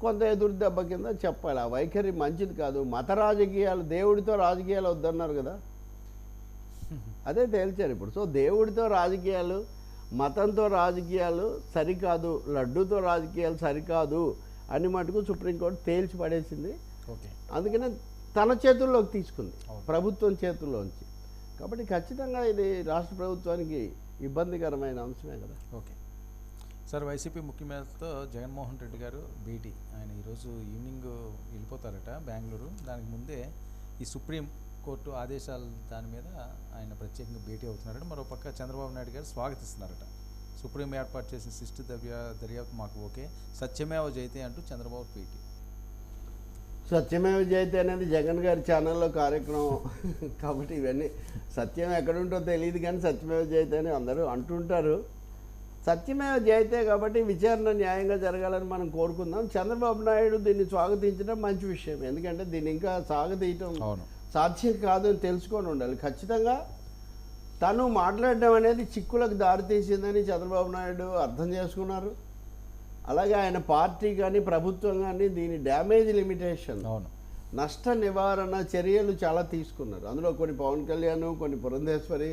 కొంత ఎదురు దెబ్బ కింద చెప్పాలి. ఆ వైఖరి మంచిది కాదు. మత రాజకీయాలు దేవుడితో రాజకీయాలు వద్దన్నారు కదా. అదే తేల్చారు ఇప్పుడు. సో దేవుడితో రాజకీయాలు మతంతో రాజకీయాలు సరికాదు లడ్డూతో రాజకీయాలు సరికాదు అని మటుకు సుప్రీంకోర్టు తేల్చి పడేసింది. అందుకనే తన చేతుల్లోకి తీసుకుంది. ప్రభుత్వం చేతుల్లోంచి. కాబట్టి ఖచ్చితంగా ఇది రాష్ట్ర ప్రభుత్వానికి ఇబ్బందికరమైన అంశమే కదా. ఓకే. సార్ వైసీపీ ముఖ్యమంత్రితో జగన్మోహన్ రెడ్డి గారు భేటీ. ఆయన ఈరోజు ఈవినింగ్ వెళ్ళిపోతారట బెంగళూరు. దానికి ముందే ఈ సుప్రీం కోర్టు ఆదేశాల దాని మీద ఆయన ప్రత్యేకంగా భేటీ అవుతున్నారట. మరో పక్క చంద్రబాబు నాయుడు గారు స్వాగతిస్తున్నారట. సుప్రీం ఏర్పాటు చేసిన సిస్టు దర్యా దర్యాప్తు మాకు ఓకే. సత్యమేవ జైతే అంటూ చంద్రబాబు భేటీ. సత్యమేవ జయతే అనేది జగన్ గారి ఛానల్లో కార్యక్రమం. కాబట్టి ఇవన్నీ సత్యం ఎక్కడుంటో తెలియదు కానీ సత్యమేవ జయతే అని అందరూ అంటుంటారు సత్యమేవ జయతే కాబట్టి విచారణ న్యాయంగా జరగాలని మనం కోరుకుందాం. చంద్రబాబు నాయుడు దీన్ని స్వాగతించడం మంచి విషయం. ఎందుకంటే దీన్ని ఇంకా సాగతీయటం సాధ్యం కాదు అని తెలుసుకొని ఉండాలి. ఖచ్చితంగా తను మాట్లాడడం అనేది చిక్కులకు దారితీసిందని చంద్రబాబు నాయుడు అర్థం చేసుకున్నారు. అలాగే ఆయన పార్టీ కానీ ప్రభుత్వం కానీ దీని డ్యామేజ్ లిమిటేషన్ అవును. నష్ట నివారణ చర్యలు చాలా తీసుకున్నారు. అందులో కొన్ని పవన్ కళ్యాణ్ కొన్ని పురంధేశ్వరి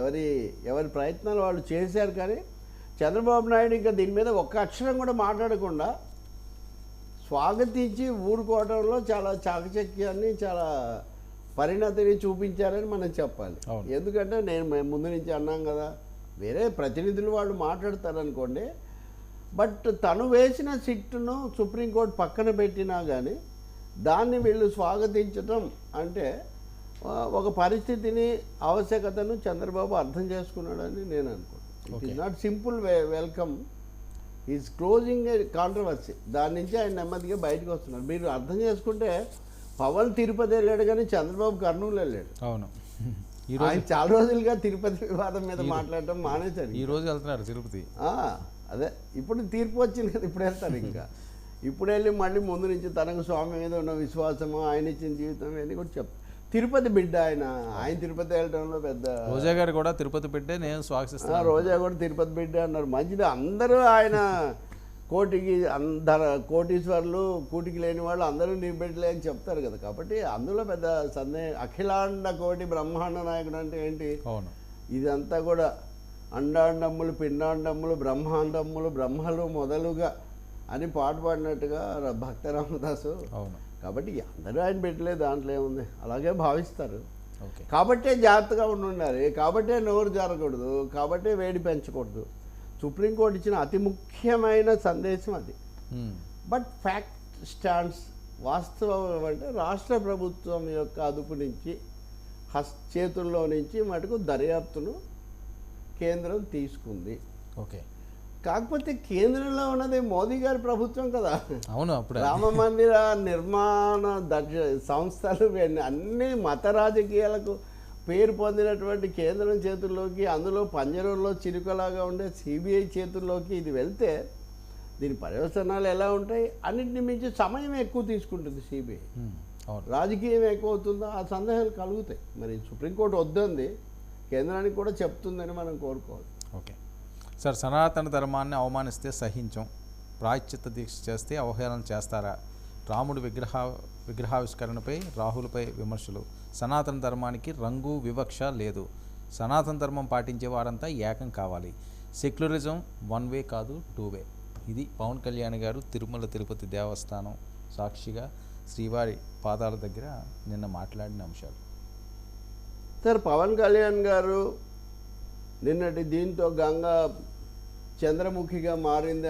ఎవరి ఎవరి ప్రయత్నాలు వాళ్ళు చేశారు కానీ చంద్రబాబు నాయుడు ఇంకా దీని మీద ఒక్క అక్షరం కూడా మాట్లాడకుండా స్వాగతించి ఊరుకోవడంలో చాలా చాకచక్యాన్ని చాలా పరిణతిని చూపించారని మనం చెప్పాలి. ఎందుకంటే నేను మేము ముందు నుంచి అన్నాం కదా వేరే ప్రతినిధులు వాళ్ళు మాట్లాడతారనుకోండి బట్ తను వేసిన సిట్టును సుప్రీంకోర్టు పక్కన పెట్టినా కానీ దాన్ని వీళ్ళు స్వాగతించటం అంటే ఒక పరిస్థితిని ఆవశ్యకతను చంద్రబాబు అర్థం చేసుకున్నాడని నేను అనుకుంటున్నాను it. Is not simple welcome is closing controversy దాని నుంచి ఆయన నెమ్మదిగా బయటకు వస్తున్నారు. మీరు అర్థం చేసుకుంటే పవన్ తిరుపతి వెళ్ళాడు కానీ చంద్రబాబు కర్నూలు వెళ్ళాడు. అవును. ఆయన చాలా రోజులుగా తిరుపతి వివాదం మీద మాట్లాడటం మానేశాడు ఈరోజు వెళ్తున్నారు తిరుపతి. అదే. ఇప్పుడు తీర్పు వచ్చింది కదా ఇప్పుడు వెళ్తారు ఇంకా. ఇప్పుడు వెళ్ళి మళ్ళీ ముందు నుంచి తనకు స్వామి మీద ఉన్న విశ్వాసము ఆయన ఇచ్చిన జీవితం ఇవన్నీ కూడా చెప్ తిరుపతి బిడ్డ ఆయన. ఆయన తిరుపతి వెళ్ళడంలో పెద్ద రోజా గారు కూడా తిరుపతి పెట్టే నేను స్వాగతిస్తాను రోజా కూడా తిరుపతి బిడ్డ అన్నారు. మంచిది. అందరూ ఆయన కోటికి అందర కోటీశ్వర్లు కూటికి లేని వాళ్ళు అందరూ నీ బిడ్డలే అని చెప్తారు కదా. కాబట్టి అందులో పెద్ద సందేహం అఖిలాండ కోటి బ్రహ్మాండ నాయకుడు అంటే ఏంటి? అవును. ఇదంతా కూడా అండాండమ్ములు పిండాండమ్ములు బ్రహ్మాండమ్ములు బ్రహ్మలు మొదలుగా అని పాట పాడినట్టుగా భక్త రామదాసు అవును. కాబట్టి అందరూ ఆయన పెట్టలే దాంట్లో ఏముంది? అలాగే భావిస్తారు. ఓకే. కాబట్టే జాగ్రత్తగా ఉండి ఉండాలి. కాబట్టే నోరు జారకూడదు కాబట్టే వేడి పెంచకూడదు. సుప్రీంకోర్టు ఇచ్చిన అతి ముఖ్యమైన సందేశం అది. బట్ ఫ్యాక్ట్ స్టాండ్స్ వాస్తవం అంటే రాష్ట్ర ప్రభుత్వం యొక్క అదుపు నుంచి హస్ చేతుల్లో నుంచి మటుకు దర్యాప్తును కేంద్రం తీసుకుంది. ఓకే. కాకపోతే కేంద్రంలో ఉన్నది మోదీ గారి ప్రభుత్వం కదా. అవును అప్పుడు. రామ మందిర నిర్మాణ దర్శ సంస్థలు అన్ని మత రాజకీయాలకు పేరు పొందినటువంటి కేంద్రం చేతుల్లోకి అందులో పంజరంలో చిరుకలాగా ఉండే సిబిఐ చేతుల్లోకి ఇది వెళ్తే దీని పర్యవసనాలు ఎలా ఉంటాయి? అన్నింటిని మించి సమయం ఎక్కువ తీసుకుంటుంది సిబిఐ. రాజకీయం ఎక్కువ అవుతుందో ఆ సందేహాలు కలుగుతాయి. మరి సుప్రీంకోర్టు వద్దంది. కేంద్రానికి కూడా చెప్తుందని మనం కోరుకోవాలి. ఓకే. సార్ సనాతన ధర్మాన్ని అవమానిస్తే సహించం. ప్రాయశ్చిత్త దీక్ష చేస్తే అవహేళన చేస్తారా? రాముడు విగ్రహ విగ్రహావిష్కరణపై రాహులపై విమర్శలు. సనాతన ధర్మానికి రంగు వివక్ష లేదు. సనాతన ధర్మం పాటించే వారంతా ఏకం కావాలి. సెక్యులరిజం వన్ వే కాదు టూ వే. ఇది పవన్ కళ్యాణ్ గారు తిరుమల తిరుపతి దేవస్థానం సాక్షిగా శ్రీవారి పాదాల దగ్గర నిన్న మాట్లాడిన అంశాలు. సార్ పవన్ కళ్యాణ్ గారు నిన్నటి దీంతో గంగా చంద్రముఖిగా మారింది